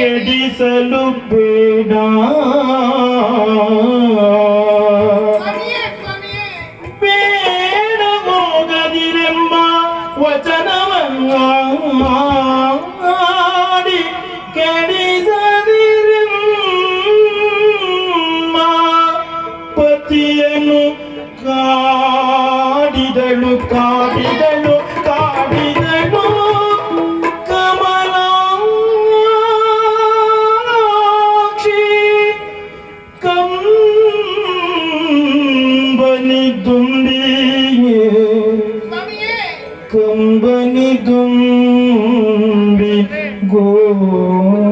ಕೆಡಿಸಲು ಬೇಡ തുമ്പി ഗോളിടുത്താടിതലു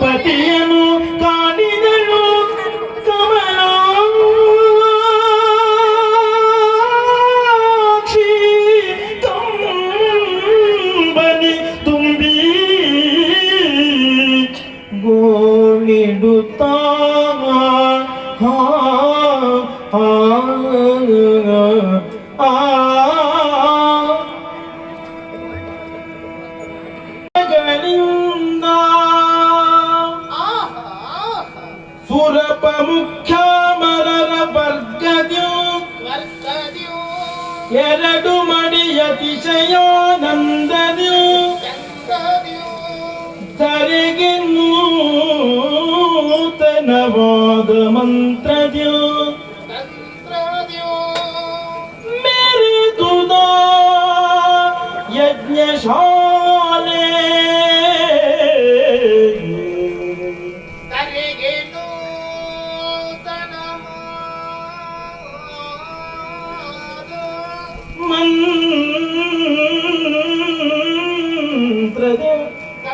പതിയനു ಎರಡು ಮಡಿಯ ತಿಶಯಾನಂದದಿಯು ತರಿಗಿನ್ನೂ ನೂತನವಾದ ಮಂತ್ರದ್ಯೋ ಮೇರೆ ದುದಾ ಯಜ್ಞ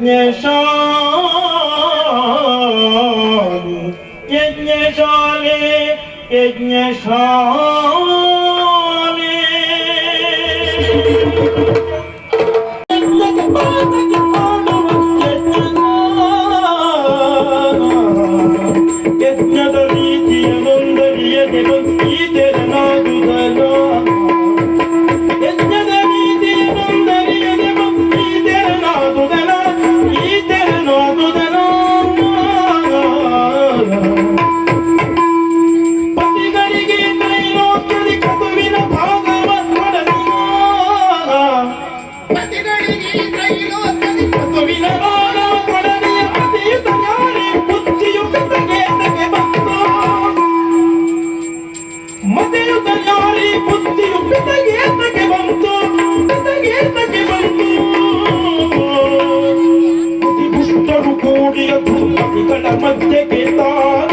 যজ্ঞেশ্বর যজ্ঞেশ্বরে যজ্ঞেশ্বরে ಕೂಡಿಯ ಧೂಮ ಮಧ್ಯಕ್ಕೆ ತಾನು